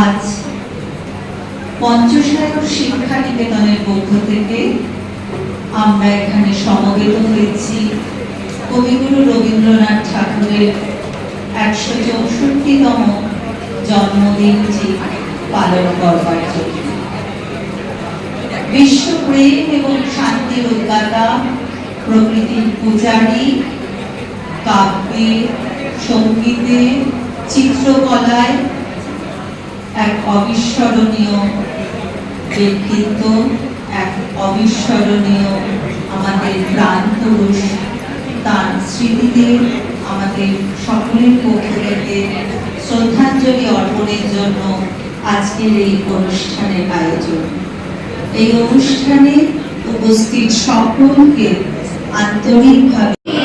আজ পঞ্চসাগর শিক্ষা নিকেতনের পক্ষ থেকে আমরা এখানে সমবেত হয়েছি। কবিগুরু রবীন্দ্রনাথ ঠাকুরের একশো চৌষট্টিতম জন্মদিনটি পালন করবার জন্য। বিশ্বপ্রেম এবং শান্তির উদ্গাতা, প্রকৃতির পূজারী, কাব্যে, সঙ্গীতে, চিত্রকলায় এক অবিস্মরণীয় ব্যক্তিত্ব এক অবিস্মরণীয় আমাদের প্রাণ পুরুষ তার স্মৃতিতে আমাদের সকলের পক্ষ থেকে শ্রদ্ধাঞ্জলি অর্পণের জন্য আজকের এই অনুষ্ঠানের আয়োজন। এই অনুষ্ঠানে উপস্থিত সকলকে আন্তরিকভাবে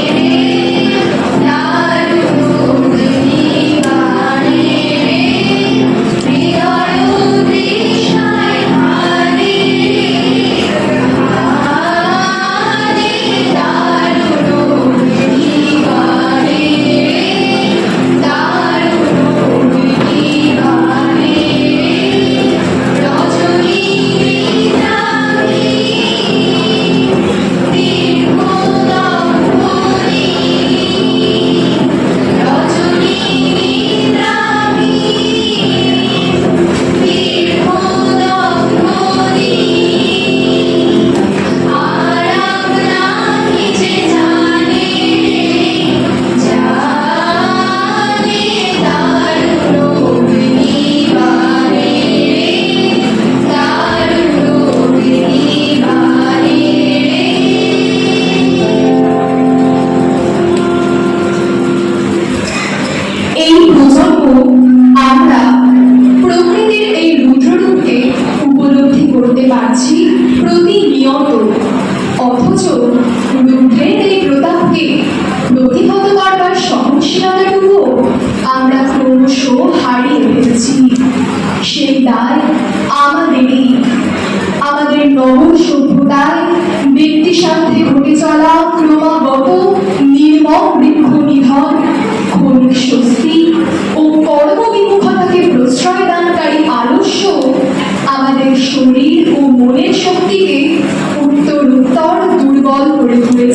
দুর্বল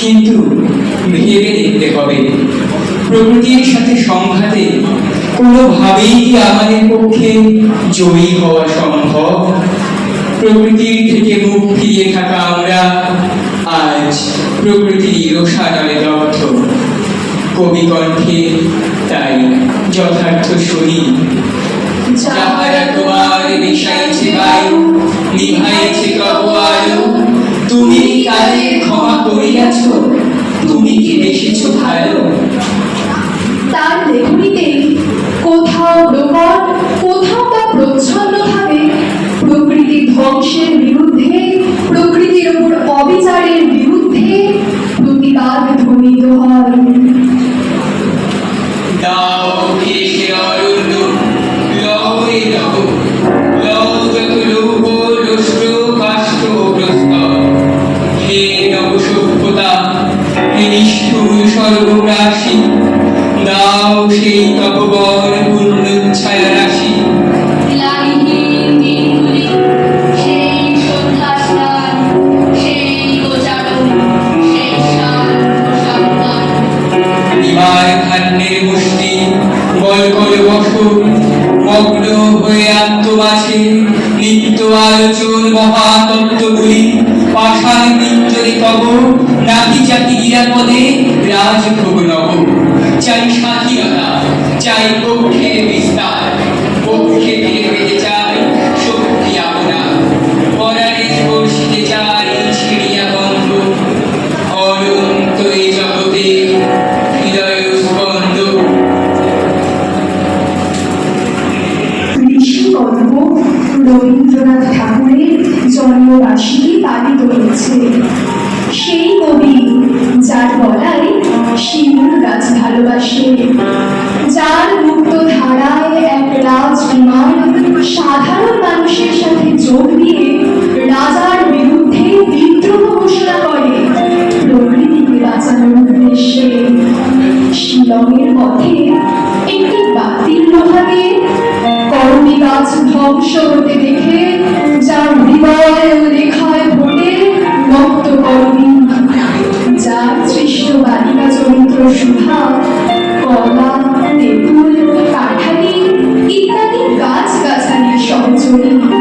কিন্তু ভেবে দেখতে হবে, প্রকৃতির সাথে সংঘাতে কোনোভাবেই কি আমাদের পক্ষে জয়ী হওয়া সম্ভব। প্রকৃতির থেকে মুখ ফিরিয়ে থাকা আমরা আজ প্রকৃতির রোষানলে দগ্ধ কবি কণ্ঠে তাই যথার্থ শুনি। তার লেখনীতে কোথাও প্রকট কোথাও বা প্রচ্ছন্ন প্রকৃতি ধ্বংসের বিরুদ্ধে, প্রকৃতির উপর অবিচারের বিরুদ্ধে প্রতিবাদ ধ্বনিত হয়। সর্বগ্রাসী। দাও সেই তপবর রাশি মুষ্টি বল করে বসো মগ্ন হয়ে আত্মবাসে নিত্য আলোচন মহাতত্ত্বগুলি পাষাণ পিঞ্জরে কব নাকি জাতি নিরাপদে রাজভোগ নব চাই স্বাধীনতা চাই পক্ষের বিস্তার। ভালোবাসি যার মুক্ত ধারায় এক রাজ বিমান সাধারণ মানুষের সাথে যোগ দিয়ে রাজার বিরুদ্ধে বিদ্রোহ ঘোষণা করে। প্রকৃতিকে বাঁচানোর উদ্দেশ্যে শিলংয়ের পথে একটি বাতিল লোহাকে করবি গাছ ধ্বংস হতে দেখে যার হৃদয় রেখায় ভোটে মুক্ত করবি যার সৃষ্ট বালিকা রসুভা কলা তেঁতুল কাঠালি ইত্যাদি গাছ গাছালির সহযোগী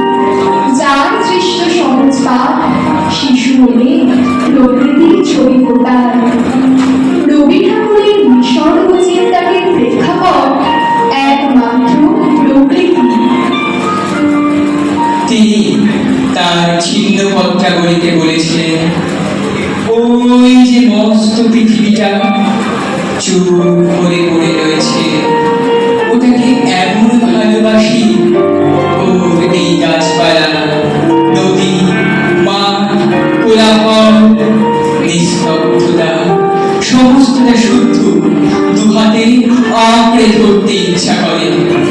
চুপ করে পড়ে রয়েছে। ওটাকে এমন ভালোবাসি গাছপালা, নদী মা কোলাহল সমস্তটা শুদ্ধ। দুহাতে আঁকড়ে ধরতে ইচ্ছা করে।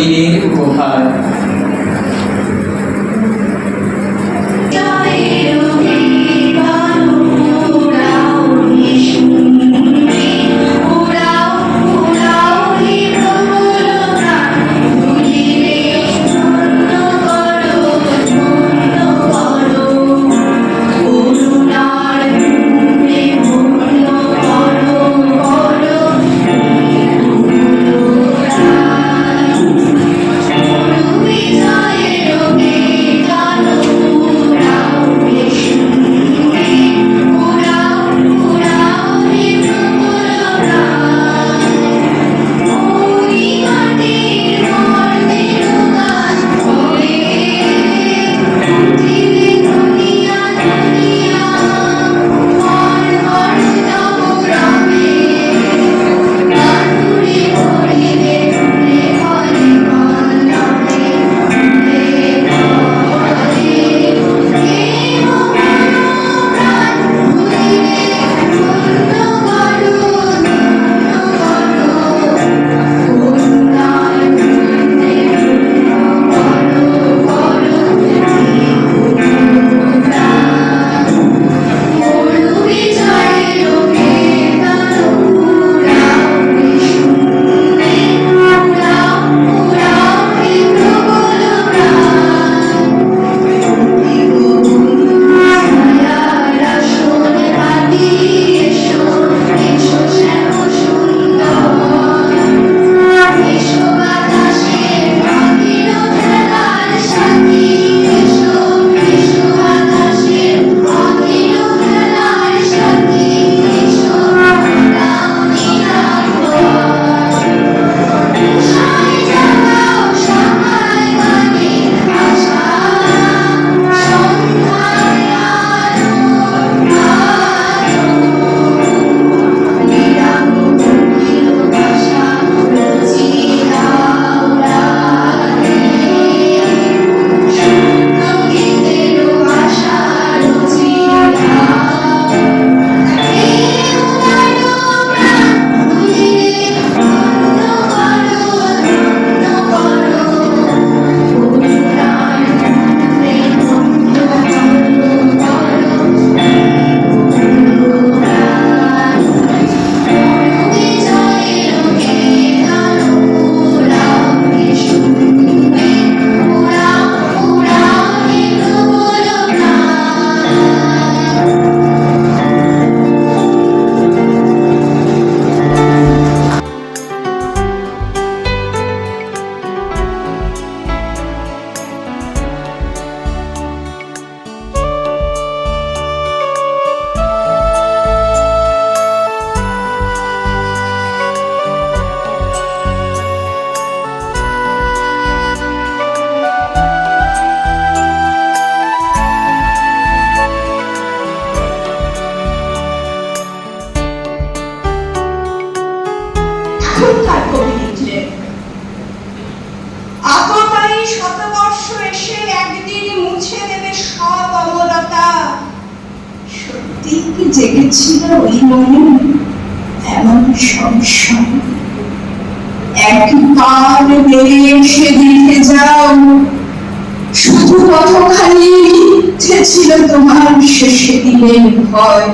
তোমার শেষে দিনের ভয়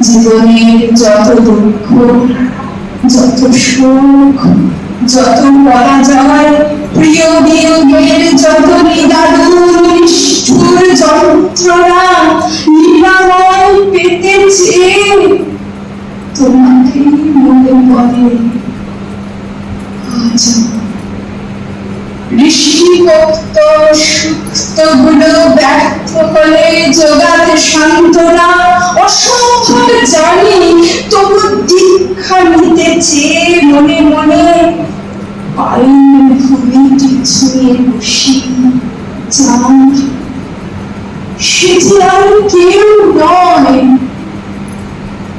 জীবনের যত দুঃখ যত সুখ যত পরাজয় প্রিয় বিয়োগের যত নিদারুণ নিষ্ঠুর যন্ত্রণা নিরাময় পেতে চেয়ে তোমাকে মনে পড়ে। আজ ঋষিভক্ত সুক্তগুলো ব্যর্থ হলে যোগাতে সান্ত্বনা অসম্ভব জানি। তবু দীক্ষা নিতে চেয়ে মনে মনে পায়ের ভূমিটি ছুঁয়ে বসি। চান সে কেউ নয়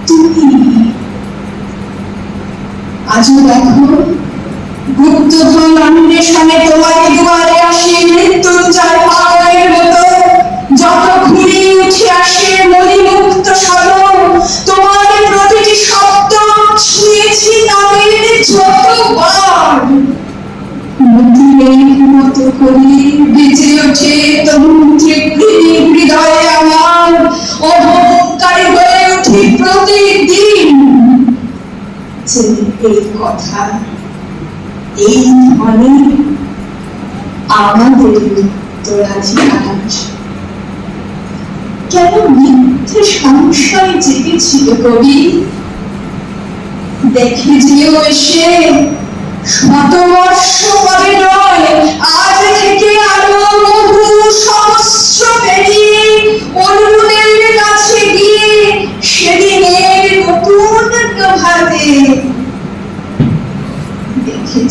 তুমি আজও দেখো গুপ্তধন অন্বেষণে তোমার দুয়ারে আসে মৃত্যুঞ্জয় পাগলের মতো যত ঘুরে উঠে আসে মণিমুক্ত সদন তোমার প্রতিটি শব্দ ছুঁয়েছি তাদের যতবার মতো করে বেজে ওঠে যে কথা এই আমাদের আজ কেন মিথ্যে সংশয় জেগেছিল কবি দেখে যেও এসে শতবর্ষ পরে নয় আজ থেকে আরও বহু সহস্র পেরিয়ে অরুণের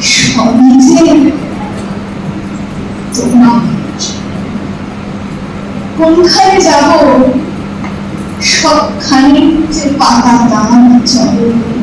সবই যে তোমার কোনখানে যাব সবখানে যে পাতা দান চলে।